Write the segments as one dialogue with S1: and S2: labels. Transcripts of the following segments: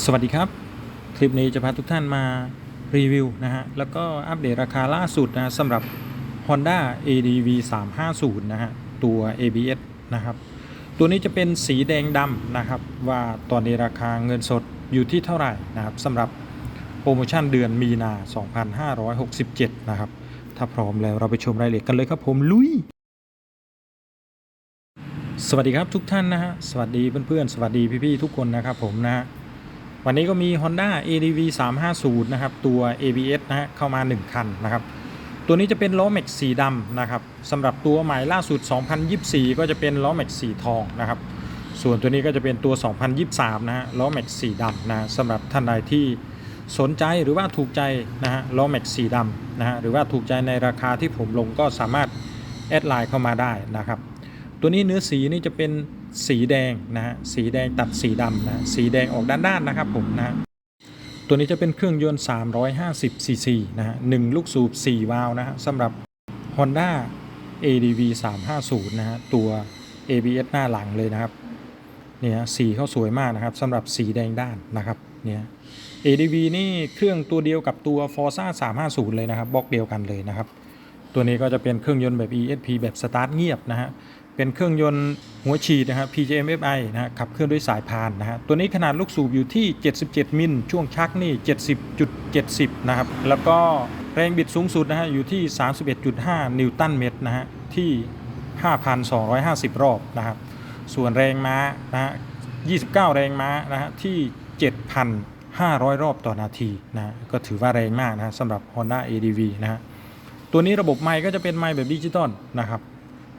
S1: สวัสดีครับ คลิปนี้จะพาทุกท่านมารีวิวนะฮะ แล้วก็อัปเดตราคาล่าสุดนะสำหรับ Honda ADV 350 นะฮะ ตัว ABS นะครับ ตัวนี้จะเป็นสีแดงดำนะครับ ว่าตอนนี้ราคาเงินสดอยู่ที่เท่าไหร่นะครับสำหรับโปรโมชั่นเดือนมีนา 2567 นะครับ ถ้าพร้อมแล้วเราไปชมรายละเอียดกันเลยครับผมลุยสวัสดีครับทุกท่านนะฮะ สวัสดีเพื่อนๆ สวัสดีพี่ๆ ทุกคนนะครับผมนะฮะ วันนี้ก็มี Honda ADV 350 นะครับ ตัว ABS นะฮะเข้ามา 1 คันนะครับ ตัวนี้จะเป็นล้อแม็กสีดำนะครับสำหรับตัวใหม่ล่าสุด 2024 ก็จะเป็นล้อแม็กสีทองนะครับ ส่วนตัวนี้ก็จะเป็นตัว 2023 นะฮะล้อแม็กสีดำนะสำหรับท่านใดที่สนใจหรือว่าถูกใจนะฮะล้อแม็กสีดำนะฮะหรือว่าถูกใจในราคาที่ผมลงก็สามารถแอดไลน์เข้ามาได้นะครับ ตัวนี้เนื้อสีนี่จะเป็นสีแดงนะฮะสีแดงตัดสีดำนะสีแดงออกด้านๆนนะครับผมนะตัวนี้จะเป็นเครื่องยนต์ 350 ซีซีนะฮะหนึ่งลูกสูบ 4 วาล์วนะฮะสำหรับ Honda ADV 350 นะฮะตัว ABS หน้าหลังเลยนะครับเนี่ยสีเขาสวยมากนะครับสำหรับสีแดงด้านนะครับเนี่ย ADV นี่เครื่องตัวเดียวกับตัว Forza 350 เลยนะครับบล็อกเดียวกันเลยนะครับ ตัวนี้ก็จะเป็นเครื่องยนต์แบบ ESP แบบสตาร์ทเงียบนะฮะ เป็นเครื่องยนต์หัวฉีดนะครับ PJMFI นะฮะขับเคลื่อนด้วยสายพานนะฮะ ตัวนี้ขนาดลูกสูบอยู่ที่ 77 มิล ช่วงชักนี่ 70.70 นะครับ แล้วก็แรงบิดสูงสุดนะฮะ อยู่ที่ 31.5 นิวตันเมตรนะฮะ ที่ 5,250 รอบนะครับ ส่วนแรงม้านะฮะ 29 แรงม้านะฮะ ที่ 7,500 รอบต่อนาทีนะก็ถือว่าแรงมากนะสำหรับ Honda ADV นะฮะ ตัวนี้ระบบไมค์ก็จะเป็นไมค์แบบดิจิตอลนะครับ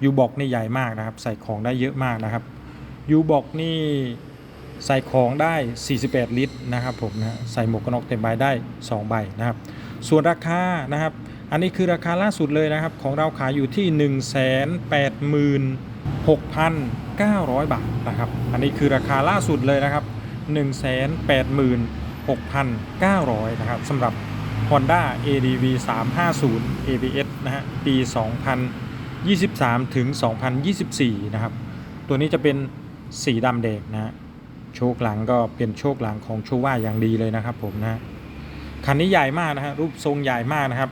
S1: ยูบอกนี่ใหญ่มากนะครับ ใส่ของได้เยอะมากนะครับยูบอกนี่ใส่ของได้ 48 ลิตรนะครับผมนะใส่หมวกกันน็อกเต็มใบได้ 2 ใบนะครับ ส่วนราคานะครับ อันนี้คือราคาล่าสุดเลยนะครับ ของเราขายอยู่ที่ 186,900 บาทนะครับ อันนี้คือราคาล่าสุดเลยนะครับ 186,900 นะครับสำหรับ Honda ADV 350 ABS นะฮะปี 2000 2023 ถึง 2024 นะครับ ตัวนี้จะเป็นสีดำแดงนะฮะโชคหลังก็เป็นโชคหลังของโชว่าอย่างดีเลยนะครับผมนะฮะคันนี้ใหญ่มากนะฮะรูปทรงใหญ่มากนะครับ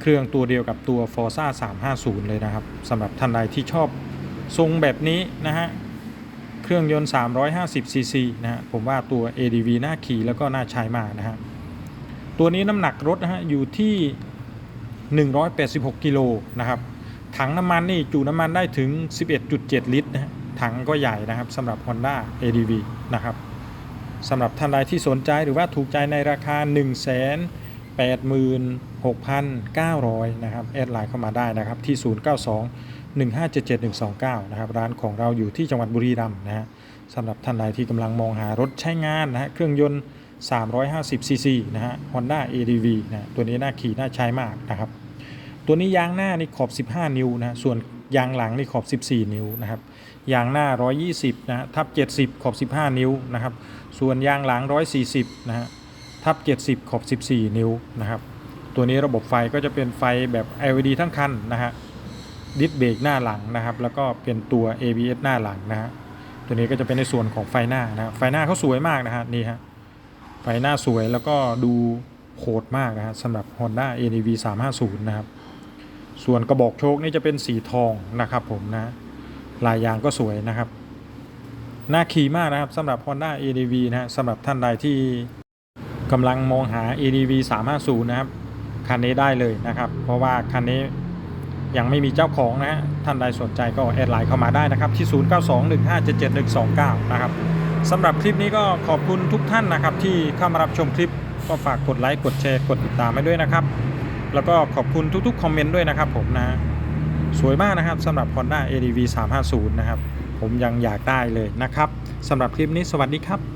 S1: เครื่องตัวเดียวกับตัว Forza 350 เลยนะครับสำหรับท่านใดที่ชอบทรงแบบนี้นะฮะเครื่องยนต์ 350 cc นะฮะผมว่าตัว ADV น่าขี่แล้วก็น่าใช้มากนะฮะตัวนี้น้ำหนักรถนะฮะอยู่ที่ 186 กิโลนะครับ ถังน้ำมันนี่จุน้ำมันได้ถึง 11.7 ลิตรนะฮะถังก็ใหญ่นะครับสำหรับ Honda ADV นะครับสำหรับท่านใดที่สนใจหรือว่าถูกใจในราคา1 8 6 9 0 0 นะครับ แอดไลน์เข้ามาได้นะครับ ที่ 092 1577129 นะครับ ร้านของเราอยู่ที่จังหวัดบุรีรัมย์นะฮะสำหรับท่านใดที่กำลังมองหารถใช้งานนะฮะเครื่องยนต์ 350ซีซีนะฮะ Honda ADV นะตัวนี้น่าขี่น่าใช้มากนะครับ ตัวนี้ยางหน้านี่ขอบ 15 นิ้วนะส่วนยางหลังนี่ขอบ 14 นิ้วนะครับยางหน้า 120นะฮะทับ 70 ขอบ 15 นิ้วนะครับส่วนยางหลัง 140นะฮะทับ 70 ขอบ 14 นิ้วนะครับตัวนี้ระบบไฟก็จะเป็นไฟแบบ LED ทั้งคันนะฮะดิสเบรกหน้าหลังนะครับ แล้วก็เป็นตัว ABS หน้าหลังนะฮะตัวนี้ก็จะเป็นในส่วนของไฟหน้านะฮะไฟหน้าเขาสวยมากนะฮะนี่ฮะไฟหน้าสวยแล้วก็ดูโหดมากนะฮะสำหรับ Honda ADV 350 นะครับ ส่วนกระบอกโชคนี่จะเป็นสีทองนะครับผมนะลายยางก็สวยนะครับน่าขี่มากนะครับสำหรับ Honda ADV นะฮะสำหรับท่านใดที่กำลังมองหา ADV 350 นะครับ คันนี้ได้เลยนะครับ เพราะว่าคันนี้ยังไม่มีเจ้าของนะฮะท่านใดสนใจก็แอดไลน์เข้ามาได้นะครับ ที่ 0921577129 นะครับสำหรับคลิปนี้ก็ขอบคุณทุกท่านนะครับ ที่เข้ามารับชมคลิปก็ฝากกดไลค์กดแชร์กดติดตามให้ด้วยนะครับ แล้วก็ขอบคุณทุกๆ คอมเมนต์ด้วยนะครับผมนะ สวยมากนะครับสำหรับ Honda ADV 350 นะครับ ผมยังอยากได้เลยนะครับสำหรับคลิปนี้สวัสดีครับ